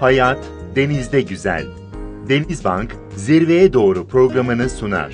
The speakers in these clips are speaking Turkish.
Hayat denizde güzel. Denizbank zirveye doğru programını sunar.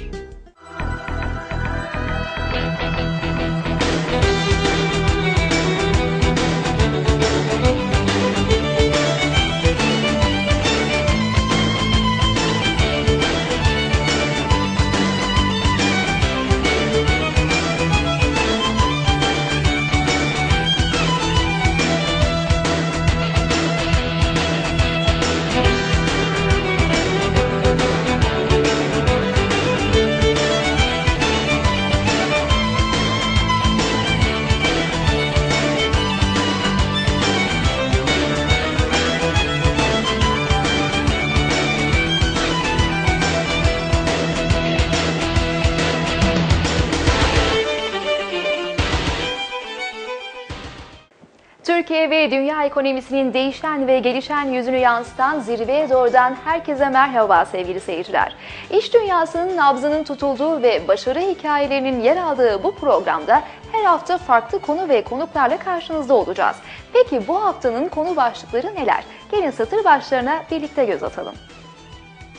Dünya ekonomisinin değişen ve gelişen yüzünü yansıtan zirveye doğrudan herkese merhaba sevgili seyirciler. İş dünyasının nabzının tutulduğu ve başarı hikayelerinin yer aldığı bu programda her hafta farklı konu ve konuklarla karşınızda olacağız. Peki bu haftanın konu başlıkları neler? Gelin satır başlarına birlikte göz atalım.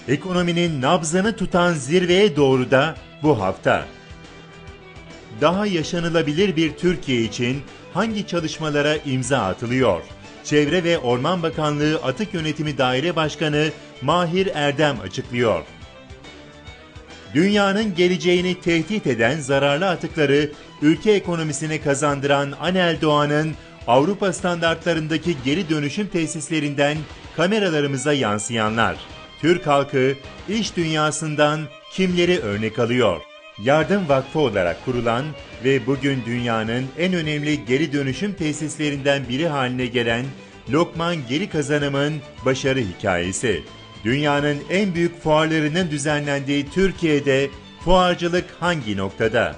Ekonominin nabzını tutan zirveye doğru da bu hafta. Daha yaşanılabilir bir Türkiye için hangi çalışmalara imza atılıyor? Çevre ve Orman Bakanlığı Atık Yönetimi Daire Başkanı Mahir Erdem açıklıyor. Dünyanın geleceğini tehdit eden zararlı atıkları ülke ekonomisine kazandıran Anel Doğan'ın Avrupa standartlarındaki geri dönüşüm tesislerinden kameralarımıza yansıyanlar. Türk halkı iş dünyasından kimleri örnek alıyor? Yardım Vakfı olarak kurulan ve bugün dünyanın en önemli geri dönüşüm tesislerinden biri haline gelen Lokman Geri Kazanım'ın başarı hikayesi. Dünyanın en büyük fuarlarının düzenlendiği Türkiye'de fuarcılık hangi noktada?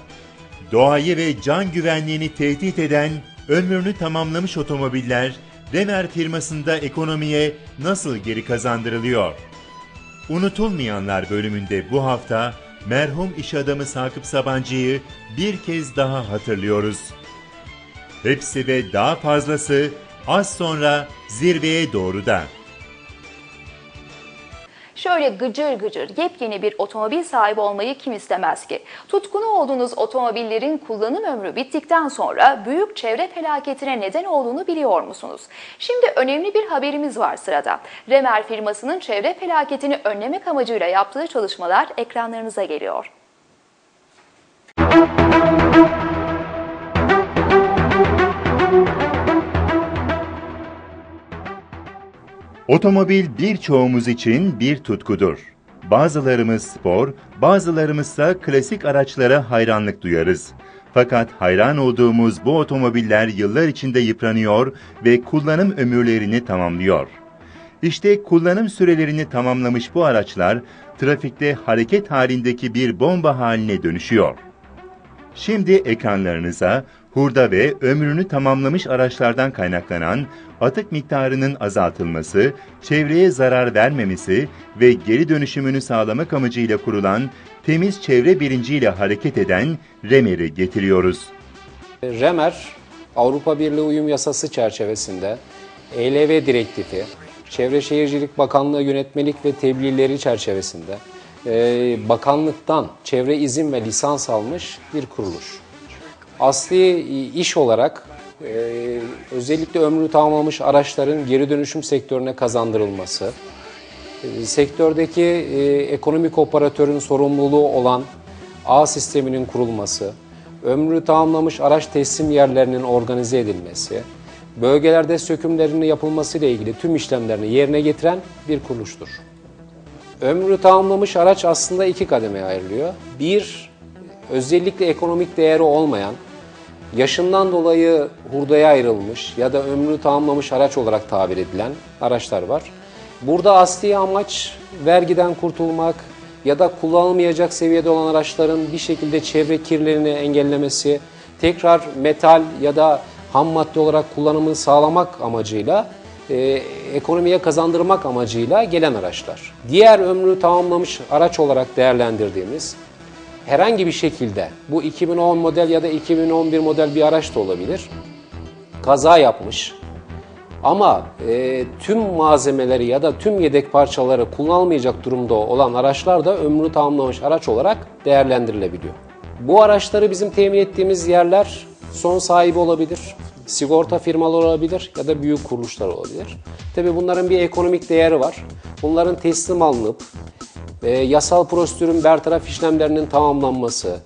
Doğayı ve can güvenliğini tehdit eden ömrünü tamamlamış otomobiller Remer firmasında ekonomiye nasıl geri kazandırılıyor? Unutulmayanlar bölümünde bu hafta merhum iş adamı Sakıp Sabancı'yı bir kez daha hatırlıyoruz. Hepsi ve daha fazlası az sonra zirveye doğru da. Şöyle gıcır gıcır yepyeni bir otomobil sahibi olmayı kim istemez ki? Tutkunu olduğunuz otomobillerin kullanım ömrü bittikten sonra büyük çevre felaketine neden olduğunu biliyor musunuz? Şimdi önemli bir haberimiz var sırada. Remer firmasının çevre felaketini önlemek amacıyla yaptığı çalışmalar ekranlarınıza geliyor. Otomobil birçoğumuz için bir tutkudur. Bazılarımız spor, bazılarımızsa klasik araçlara hayranlık duyarız. Fakat hayran olduğumuz bu otomobiller yıllar içinde yıpranıyor ve kullanım ömürlerini tamamlıyor. İşte kullanım sürelerini tamamlamış bu araçlar trafikte hareket halindeki bir bomba haline dönüşüyor. Şimdi ekranlarınıza hurda ve ömrünü tamamlamış araçlardan kaynaklanan atık miktarının azaltılması, çevreye zarar vermemesi ve geri dönüşümünü sağlamak amacıyla kurulan temiz çevre bilinciyle hareket eden REMER'i getiriyoruz. REMER, Avrupa Birliği Uyum Yasası çerçevesinde ELV direktifi, Çevre Şehircilik Bakanlığı yönetmelik ve tebliğleri çerçevesinde bakanlıktan çevre izin ve lisans almış bir kuruluş. Asli iş olarak e, özellikle ömrü tamamlamış araçların geri dönüşüm sektörüne kazandırılması, e, sektördeki e, ekonomik operatörün sorumluluğu olan ağ sisteminin kurulması, ömrü tamamlamış araç teslim yerlerinin organize edilmesi, bölgelerde sökümlerinin yapılması ile ilgili tüm işlemlerini yerine getiren bir kuruluştur. Ömrü tamamlamış araç aslında iki kademeye ayrılıyor. Bir, özellikle ekonomik değeri olmayan, yaşından dolayı hurdaya ayrılmış ya da ömrü tamamlamış araç olarak tabir edilen araçlar var. Burada asli amaç vergiden kurtulmak ya da kullanılmayacak seviyede olan araçların bir şekilde çevre kirlerini engellemesi, tekrar metal ya da ham madde olarak kullanımını sağlamak amacıyla e, ekonomiye kazandırmak amacıyla gelen araçlar. Diğer ömrü tamamlamış araç olarak değerlendirdiğimiz herhangi bir şekilde bu 2010 model ya da 2011 model bir araç da olabilir. Kaza yapmış, Ama e, tüm malzemeleri ya da tüm yedek parçaları kullanılmayacak durumda olan araçlar da ömrünü tamamlamış araç olarak değerlendirilebiliyor. Bu araçları bizim temin ettiğimiz yerler son sahibi olabilir, sigorta firmaları olabilir ya da büyük kuruluşlar olabilir. Tabi bunların bir ekonomik değeri var. Bunların teslim alınıp e, yasal prosedürün bertaraf işlemlerinin tamamlanması,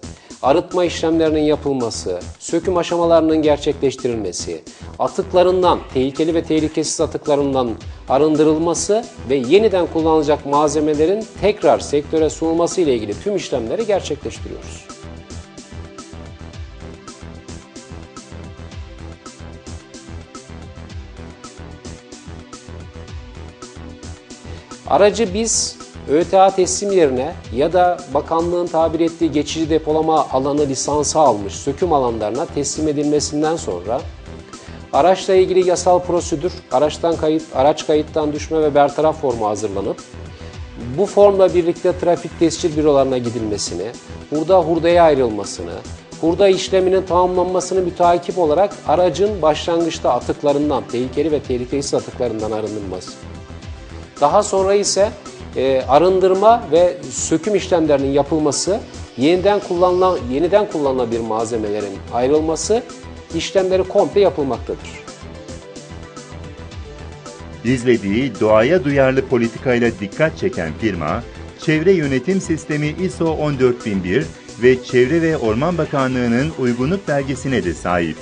arıtma işlemlerinin yapılması, söküm aşamalarının gerçekleştirilmesi, atıklarından, tehlikeli ve tehlikesiz atıklarından arındırılması ve yeniden kullanılacak malzemelerin tekrar sektöre sunulması ile ilgili tüm işlemleri gerçekleştiriyoruz. Aracı biz ÖTA teslim yerine ya da bakanlığın tabir ettiği geçici depolama alanı lisansı almış söküm alanlarına teslim edilmesinden sonra araçla ilgili yasal prosedür, araçtan kayıt, araç kayıttan düşme ve bertaraf formu hazırlanıp bu formla birlikte trafik tescil bürolarına gidilmesini, burada hurdaya ayrılmasını, hurda işleminin tamamlanmasını müteakip olarak aracın başlangıçta atıklarından, tehlikeli ve tehlikesiz atıklarından arınılması. Daha sonra ise e, arındırma ve söküm işlemlerinin yapılması, yeniden kullanılan yeniden kullanılabilir malzemelerin ayrılması işlemleri komple yapılmaktadır. İzlediği doğaya duyarlı politikayla dikkat çeken firma, Çevre Yönetim Sistemi ISO 14001 ve Çevre ve Orman Bakanlığı'nın uygunluk belgesine de sahip.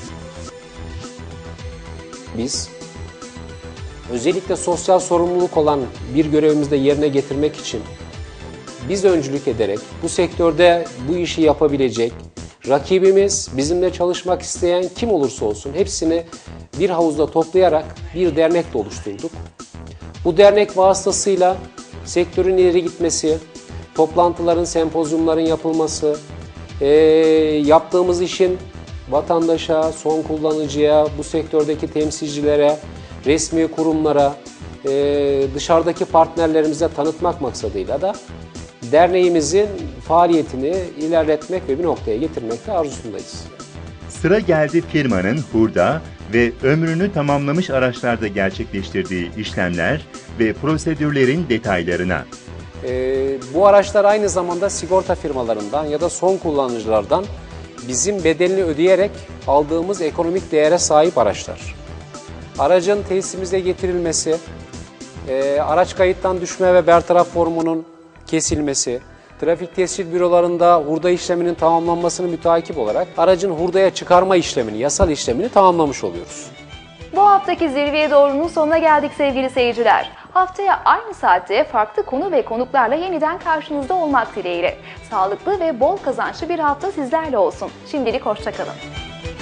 Biz özellikle sosyal sorumluluk olan bir görevimizi de yerine getirmek için biz öncülük ederek bu sektörde bu işi yapabilecek rakibimiz, bizimle çalışmak isteyen kim olursa olsun hepsini bir havuzda toplayarak bir dernek de oluşturduk. Bu dernek vasıtasıyla sektörün ileri gitmesi, toplantıların, sempozyumların yapılması, e, yaptığımız işin vatandaşa, son kullanıcıya, bu sektördeki temsilcilere, resmi kurumlara, e, dışarıdaki partnerlerimize tanıtmak maksadıyla da derneğimizin faaliyetini ilerletmek ve bir noktaya getirmekte arzusundayız. Sıra geldi firmanın hurda ve ömrünü tamamlamış araçlarda gerçekleştirdiği işlemler ve prosedürlerin detaylarına. Ee, bu araçlar aynı zamanda sigorta firmalarından ya da son kullanıcılardan bizim bedelini ödeyerek aldığımız ekonomik değere sahip araçlar. Aracın tesisimize getirilmesi, e, araç kayıttan düşme ve bertaraf formunun kesilmesi, trafik tescil bürolarında hurda işleminin tamamlanmasını müteakip olarak aracın hurdaya çıkarma işlemini, yasal işlemini tamamlamış oluyoruz. Bu haftaki zirveye doğrunun sonuna geldik sevgili seyirciler. Haftaya aynı saatte farklı konu ve konuklarla yeniden karşınızda olmak dileğiyle. Sağlıklı ve bol kazançlı bir hafta sizlerle olsun. Şimdilik hoşçakalın.